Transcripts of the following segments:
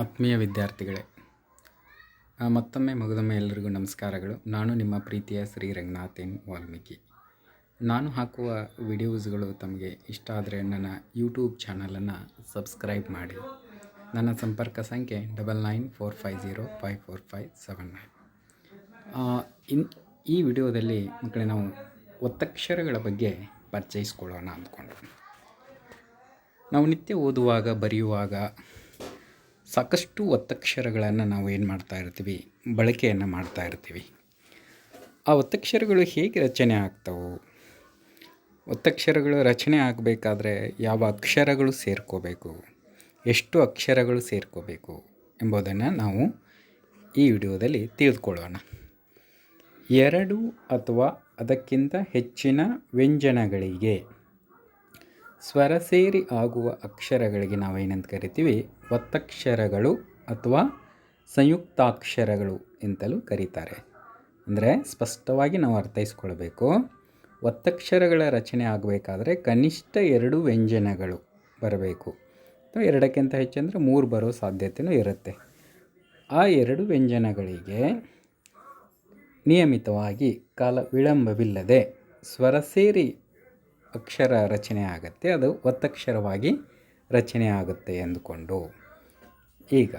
ಆತ್ಮೀಯ ವಿದ್ಯಾರ್ಥಿಗಳೇ ಮತ್ತೊಮ್ಮೆ ಮಗದೊಮ್ಮೆ ಎಲ್ಲರಿಗೂ ನಮಸ್ಕಾರಗಳು. ನಾನು ನಿಮ್ಮ ಪ್ರೀತಿಯ ಶ್ರೀ ರಂಗನಾಥೇನ್ ವಾಲ್ಮೀಕಿ. ನಾನು ಹಾಕುವ ವಿಡಿಯೋಸ್ಗಳು ತಮಗೆ ಇಷ್ಟ ಆದರೆ ನನ್ನ ಯೂಟ್ಯೂಬ್ ಚಾನಲನ್ನು ಸಬ್ಸ್ಕ್ರೈಬ್ ಮಾಡಿ. ನನ್ನ ಸಂಪರ್ಕ ಸಂಖ್ಯೆ double nine four five zero five four five seven nine. ಇನ್ ಈ ವಿಡಿಯೋದಲ್ಲಿ ಮಕ್ಕಳೇ ನಾವು ಒತ್ತಕ್ಷರಗಳ ಬಗ್ಗೆ ಪರಿಚಯಿಸ್ಕೊಳ್ಳೋಣ ಅಂದ್ಕೊಂಡು ನಾವು ನಿತ್ಯ ಓದುವಾಗ, ಬರೆಯುವಾಗ ಸಾಕಷ್ಟು ಒತ್ತಕ್ಷರಗಳನ್ನು ನಾವು ಏನು ಮಾಡ್ತಾ ಇರ್ತೀವಿ? ಬಳಕೆಯನ್ನು ಮಾಡ್ತಾ ಇರ್ತೀವಿ. ಆ ಒತ್ತಕ್ಷರಗಳು ಹೇಗೆ ರಚನೆ ಆಗ್ತವೆ? ಒತ್ತಕ್ಷರಗಳು ರಚನೆ ಆಗಬೇಕಾದ್ರೆ ಯಾವ ಅಕ್ಷರಗಳು ಸೇರ್ಕೋಬೇಕು? ಎಷ್ಟು ಅಕ್ಷರಗಳು ಸೇರ್ಕೋಬೇಕು ಎಂಬುದನ್ನು ನಾವು ಈ ವಿಡಿಯೋದಲ್ಲಿ ತಿಳಿದುಕೊಳ್ಳೋಣ. ಎರಡು ಅಥವಾ ಅದಕ್ಕಿಂತ ಹೆಚ್ಚಿನ ವ್ಯಂಜನಗಳಿಗೆ ಸ್ವರ ಸೇರಿ ಆಗುವ ಅಕ್ಷರಗಳಿಗೆ ನಾವೇನಂತ ಕರಿತೀವಿ? ಒತ್ತಕ್ಷರಗಳು ಅಥವಾ ಸಂಯುಕ್ತಾಕ್ಷರಗಳು ಎಂತಲೂ ಕರೀತಾರೆ. ಅಂದರೆ ಸ್ಪಷ್ಟವಾಗಿ ನಾವು ಅರ್ಥೈಸ್ಕೊಳ್ಬೇಕು. ಒತ್ತಕ್ಷರಗಳ ರಚನೆ ಆಗಬೇಕಾದ್ರೆ ಕನಿಷ್ಠ ಎರಡು ವ್ಯಂಜನಗಳು ಬರಬೇಕು. ಅಥವಾ ಎರಡಕ್ಕಿಂತ ಹೆಚ್ಚಂದರೆ ಮೂರು ಬರೋ ಸಾಧ್ಯತೆಯೂ ಇರುತ್ತೆ. ಆ ಎರಡು ವ್ಯಂಜನಗಳಿಗೆ ನಿಯಮಿತವಾಗಿ ಕಾಲ ವಿಳಂಬವಿಲ್ಲದೆ ಸ್ವರ ಸೇರಿ ಅಕ್ಷರ ರಚನೆ ಆಗುತ್ತೆ, ಅದು ಒತ್ತಕ್ಷರವಾಗಿ ರಚನೆ ಆಗುತ್ತೆ ಎಂದುಕೊಂಡು. ಈಗ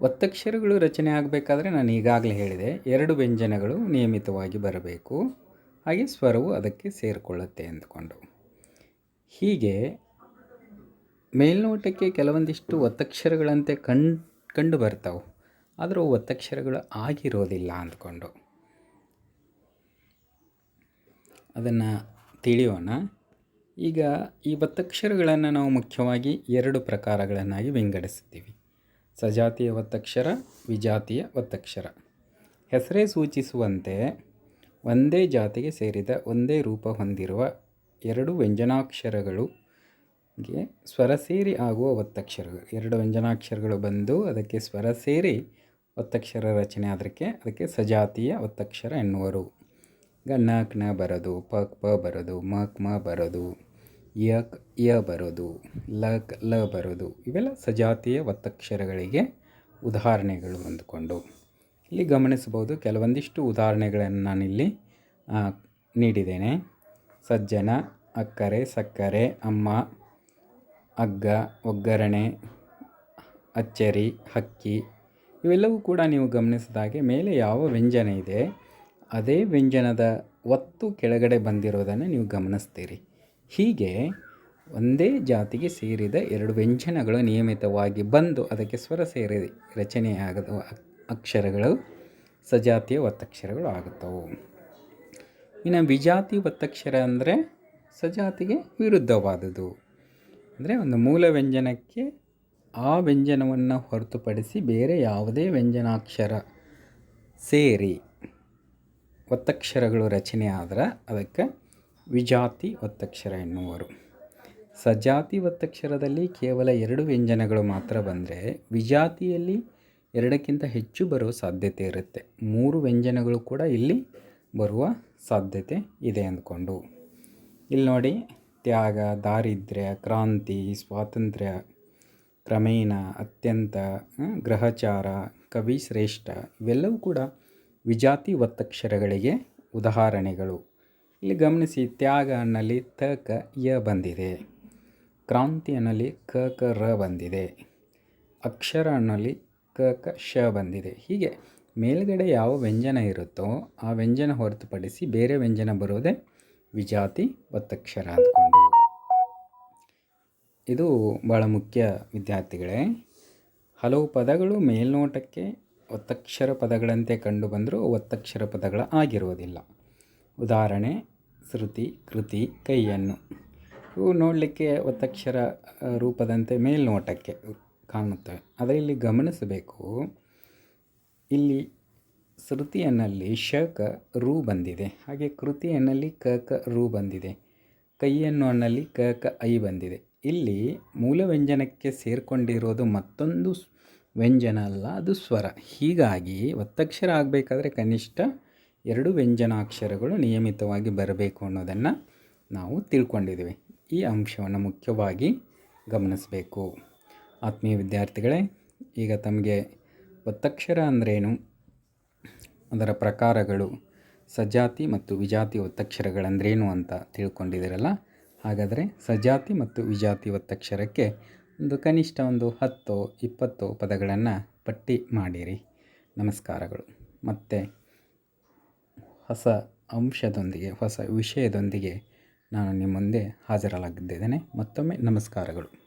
ಒತ್ತಕ್ಷರಗಳು ರಚನೆ ಆಗಬೇಕಾದ್ರೆ ನಾನು ಈಗಾಗಲೇ ಹೇಳಿದೆ, ಎರಡು ವ್ಯಂಜನಗಳು ನಿಯಮಿತವಾಗಿ ಬರಬೇಕು, ಹಾಗೆ ಸ್ವರವು ಅದಕ್ಕೆ ಸೇರಿಕೊಳ್ಳುತ್ತೆ ಎಂದುಕೊಂಡು. ಹೀಗೆ ಮೇಲ್ನೋಟಕ್ಕೆ ಕೆಲವೊಂದಿಷ್ಟು ಒತ್ತಕ್ಷರಗಳಂತೆ ಕಂಡು ಕಂಡು ಬರ್ತಾವೆ, ಆದರೂ ಒತ್ತಕ್ಷರಗಳು ಆಗಿರೋದಿಲ್ಲ ಅಂದ್ಕೊಂಡು. ಅದನ್ನು ತಿಳಿಯೋಣ. ಈಗ ಈ ಒತ್ತಕ್ಷರಗಳನ್ನು ನಾವು ಮುಖ್ಯವಾಗಿ ಎರಡು ಪ್ರಕಾರಗಳನ್ನಾಗಿ ವಿಂಗಡಿಸ್ತೀವಿ ಸಜಾತಿಯ ಒತ್ತಕ್ಷರ ವಿಜಾತಿಯ ಒತ್ತಕ್ಷರ ಹೆಸರೇ ಸೂಚಿಸುವಂತೆ ಒಂದೇ ಜಾತಿಗೆ ಸೇರಿದ ಒಂದೇ ರೂಪ ಹೊಂದಿರುವ ಎರಡು ವ್ಯಂಜನಾಕ್ಷರಗಳು ಗೆ ಸ್ವರ ಸೇರಿ ಆಗುವ ಒತ್ತಕ್ಷರಗಳು ಎರಡು ವ್ಯಂಜನಾಕ್ಷರಗಳು ಬಂದು ಅದಕ್ಕೆ ಸ್ವರ ಸೇರಿ ಒತ್ತಕ್ಷರ ರಚನೆ ಅದಕ್ಕೆ ಅದಕ್ಕೆ ಸಜಾತಿಯ ಒತ್ತಕ್ಷರ ಎನ್ನುವರು. ನಕ್ನ ಬರೋದು, ಪಕ್ ಪ ಬರೋದು, ಮಕ್ ಮ ಬರೋದು, ಯಕ್ ಯ ಬರೋದು, ಲಕ್ ಲ ಬರೋದು ಇವೆಲ್ಲ ಸಜಾತಿಯ ಒತ್ತಕ್ಷರಗಳಿಗೆ ಉದಾಹರಣೆಗಳು ಅಂದುಕೊಂಡು ಇಲ್ಲಿ ಗಮನಿಸಬಹುದು ಕೆಲವೊಂದಿಷ್ಟು ಉದಾಹರಣೆಗಳನ್ನು ನಾನಿಲ್ಲಿ ನೀಡಿದ್ದೇನೆ. ಸಜ್ಜನ, ಅಕ್ಕರೆ, ಸಕ್ಕರೆ, ಅಮ್ಮ, ಅಗ್ಗ, ಒಗ್ಗರಣೆ, ಅಚ್ಚರಿ, ಹಕ್ಕಿ ಇವೆಲ್ಲವೂ ಕೂಡ ನೀವು ಗಮನಿಸಿದಾಗೆ ಮೇಲೆ ಯಾವ ವ್ಯಂಜನ ಇದೆ. ಅದೇ ವ್ಯಂಜನದ ಒತ್ತು ಕೆಳಗಡೆ ಬಂದಿರೋದನ್ನು ನೀವು ಗಮನಿಸ್ತೀರಿ. ಹೀಗೆ ಒಂದೇ ಜಾತಿಗೆ ಸೇರಿದ ಎರಡು ವ್ಯಂಜನಗಳು ನಿಯಮಿತವಾಗಿ ಬಂದು ಅದಕ್ಕೆ ಸ್ವರ ಸೇರಿ ರಚನೆಯಾಗದ ಅಕ್ಷರಗಳು, ಸಜಾತಿಯ ಒತ್ತಕ್ಷರಗಳು ಆಗುತ್ತವೆ. ಇನ್ನು ವಿಜಾತಿ ಒತ್ತಕ್ಷರ ಅಂದರೆ ಸಜಾತಿಗೆ ವಿರುದ್ಧವಾದುದು ಅಂದರೆ ಒಂದು ಮೂಲ ವ್ಯಂಜನಕ್ಕೆ ಆ ವ್ಯಂಜನವನ್ನು ಹೊರತುಪಡಿಸಿ ಬೇರೆ ಯಾವುದೇ ವ್ಯಂಜನಾಕ್ಷರ ಸೇರಿ ಒತ್ತಕ್ಷರಗಳು ರಚನೆ ಆದ್ರೆ ಅದಕ್ಕೆ ವಿಜಾತಿ ಒತ್ತಕ್ಷರ ಎನ್ನುವರು. ಸಜಾತಿ ಒತ್ತಕ್ಷರದಲ್ಲಿ ಕೇವಲ ಎರಡು ವ್ಯಂಜನಗಳು ಮಾತ್ರ ಬಂದರೆ ವಿಜಾತಿಯಲ್ಲಿ ಎರಡಕ್ಕಿಂತ ಹೆಚ್ಚು ಬರುವ ಸಾಧ್ಯತೆ ಇರುತ್ತೆ. ಮೂರು ವ್ಯಂಜನಗಳು ಕೂಡ ಇಲ್ಲಿ ಬರುವ ಸಾಧ್ಯತೆ ಇದೆ ಅಂದ್ಕೊಂಡು. ಇಲ್ಲಿ ನೋಡಿ, ತ್ಯಾಗ, ದಾರಿದ್ರ್ಯ, ಕ್ರಾಂತಿ, ಸ್ವಾತಂತ್ರ್ಯ, ಕ್ರಮೇಣ, ಅತ್ಯಂತ ಗ್ರಹಚಾರ, ಕವಿ ಶ್ರೇಷ್ಠ ಇವೆಲ್ಲವೂ ಕೂಡ ವಿಜಾತಿ ಒತ್ತಕ್ಷರಗಳಿಗೆ ಉದಾಹರಣೆಗಳು. ಇಲ್ಲಿ ಗಮನಿಸಿ ತ್ಯಾಗ ಅನ್ನಲ್ಲಿ ತ, ಕ, ಯ ಬಂದಿದೆ. ಕ್ರಾಂತಿ ಅನ್ನಲ್ಲಿ ಕ ಕ, ರ ಬಂದಿದೆ. ಅಕ್ಷರ ಅನ್ನಲ್ಲಿ ಕ ಕ, ಶ ಬಂದಿದೆ. ಹೀಗೆ ಮೇಲ್ಗಡೆ ಯಾವ ವ್ಯಂಜನ ಇರುತ್ತೋ ಆ ವ್ಯಂಜನ ಹೊರತುಪಡಿಸಿ ಬೇರೆ ವ್ಯಂಜನ ಬರೋದೇ ವಿಜಾತಿ ಒತ್ತಕ್ಷರ ಅಂದ್ಕೊಂಡು. ಇದು ಭಾಳ ಮುಖ್ಯ ವಿದ್ಯಾರ್ಥಿಗಳೇ. ಹಲವು ಪದಗಳು ಮೇಲ್ನೋಟಕ್ಕೆ ಒತ್ತಕ್ಷರ ಪದಗಳಂತೆ ಕಂಡುಬಂದರೂ ಒತ್ತಕ್ಷರ ಪದಗಳ ಆಗಿರುವುದಿಲ್ಲ. ಉದಾಹರಣೆ, ಶ್ರುತಿ, ಕೃತಿ, ಕೈಯನ್ನು. ಇವು ನೋಡಲಿಕ್ಕೆ ಒತ್ತಕ್ಷರ ರೂಪದಂತೆ ಮೇಲ್ನೋಟಕ್ಕೆ ಕಾಣುತ್ತವೆ. ಆದರೆ ಇಲ್ಲಿ ಗಮನಿಸಬೇಕು, ಇಲ್ಲಿ ಶ್ರುತಿಯನ್ನಲ್ಲಿ ಶ ಕ, ರು ಬಂದಿದೆ. ಹಾಗೆ ಕೃತಿಯನ್ನಲ್ಲಿ ಕ ಕ, ರು ಬಂದಿದೆ. ಕೈಯನ್ನು ಅನ್ನಲ್ಲಿ ಕ ಕ, ಐ ಬಂದಿದೆ. ಇಲ್ಲಿ ಮೂಲ ವ್ಯಂಜನಕ್ಕೆ ಸೇರಿಕೊಂಡಿರೋದು ಮತ್ತೊಂದು ವ್ಯಂಜನ ಅಲ್ಲ, ಅದು ಸ್ವರ. ಹೀಗಾಗಿ ಒತ್ತಕ್ಷರ ಆಗಬೇಕಾದ್ರೆ ಕನಿಷ್ಠ ಎರಡು ವ್ಯಂಜನಾಕ್ಷರಗಳು ನಿಯಮಿತವಾಗಿ ಬರಬೇಕು ಅನ್ನೋದನ್ನು ನಾವು ತಿಳ್ಕೊಂಡಿದ್ದೀವಿ. ಈ ಅಂಶವನ್ನು ಮುಖ್ಯವಾಗಿ ಗಮನಿಸಬೇಕು. ಆತ್ಮೀಯ ವಿದ್ಯಾರ್ಥಿಗಳೇ, ಈಗ ತಮಗೆ ಒತ್ತಕ್ಷರ ಅಂದ್ರೇನು? ಅದರ ಪ್ರಕಾರಗಳು, ಸಜಾತಿ ಮತ್ತು ವಿಜಾತಿ ಒತ್ತಕ್ಷರಗಳಂದ್ರೇನು ಅಂತ ತಿಳ್ಕೊಂಡಿದ್ದೀರಲ್ಲ? ಹಾಗಾದರೆ ಸಜಾತಿ ಮತ್ತು ವಿಜಾತಿ ಒತ್ತಕ್ಷರಕ್ಕೆ ಒಂದು ಕನಿಷ್ಠ ಒಂದು ಹತ್ತು ಇಪ್ಪತ್ತು ಪದಗಳನ್ನು ಪಟ್ಟಿ ಮಾಡಿರಿ. ನಮಸ್ಕಾರಗಳು. ಮತ್ತು ಹೊಸ ಅಂಶದೊಂದಿಗೆ, ಹೊಸ ವಿಷಯದೊಂದಿಗೆ ನಾನು ನಿಮ್ಮ ಮುಂದೆ ಹಾಜರಾಗಿದ್ದೇನೆ ಮತ್ತೊಮ್ಮೆ ನಮಸ್ಕಾರಗಳು.